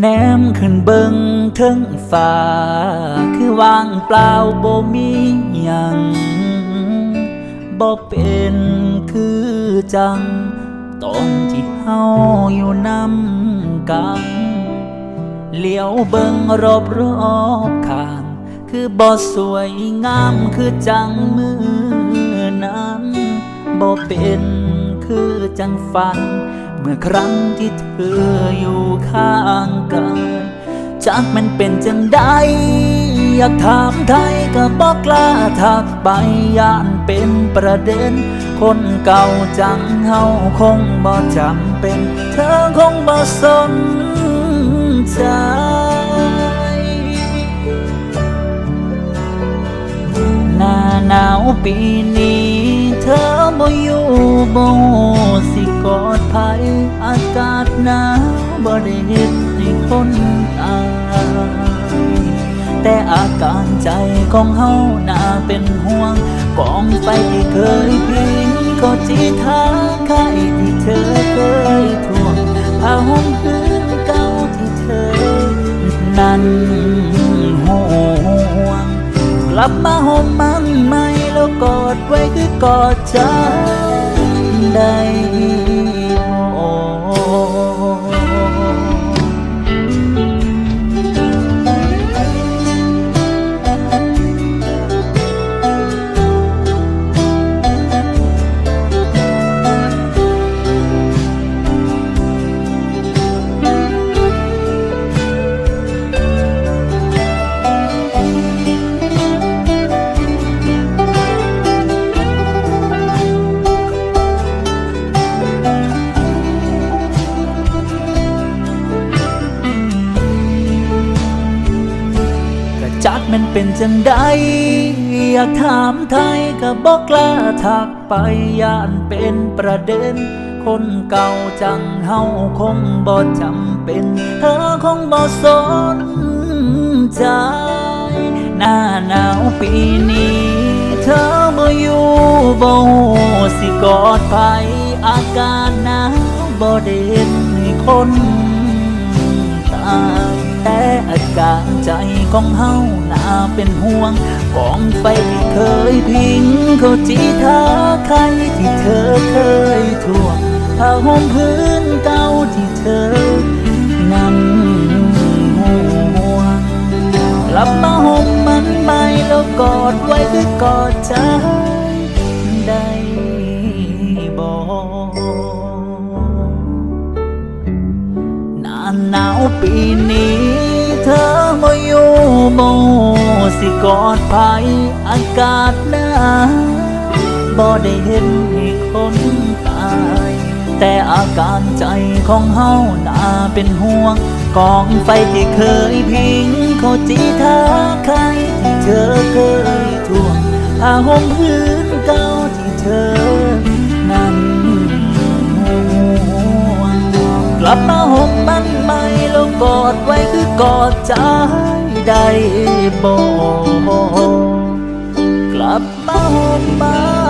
แนมขึ้นเบิงเทิงฟ้า คือว่างเปล่าบ่มีหยังบ่เป็นคือจัง ตอนที่เฮาอยู่นำกันเลี้ยวเบิงรอบรอบข้าง คือบ่สวยงามคือจังมือนั้นบ่เป็นคือจังฝัน เมื่อครั้งที่เธออยู่ข้างกันจากมันเป็นจังใดอยากถามไทยก็บอกกล้าทักไปย่านเป็นประเด็น คนเก่าจังเฮาคงบ่จำเป็น เธอคงบ่สนใจหน้าหนาวปีนี้ เธอบ่อยู่บ่ ภัยอากาศหนาวบ่ได้เห็นให้คนตายแต่อาการใจของเฮาน่าเป็นห่วง กองไฟที่เคยพิงก็จีทาไข่ที่เธอเคยทวงผ้าห่มพื้นเก่าที่เธอ นั้นห่วง กลับมาห่มมันใหม่แล้วกอดไว้คือกอดใจได้ มันเป็นจังใดอยากถามไทยก็บอกกล้าทักไปย่านเป็นประเด็น คนเก่าจังเฮาคงบ่จำเป็น เธอคงบ่สนใจหน้าหนาวปีนี้ เธอบ่อยู่บ่สิกอดไป อากาศหนาวบ่ได้เห็นคน กาใจของเฮาหนาเป็นห่วงกองไฟที่เคยพิงเขาจีทาใครที่เธอเคยทวงผ้าห่มพื้นเก่าที่เธอนั้นห่วงกลับมาห่มมันใหม่แล้วกอดไว้คือกอดใจได้บอกน้าหนาวปีนี้ เธอบ่อยู่บ่สิกอดภัยอากาศหนาวบ่ได้เห็นให้คนตาย แต่อาการใจของเฮาน่าเป็นห่วง กองไฟที่เคยพิงเขาจีทาใครที่เธอเคยทวงผ้าห่มพื้นเก่าที่เธอ ลับมาห่มมันใหม่แล้วกอดไว้คือกอดใจได้บอกกลับมาห่มมัน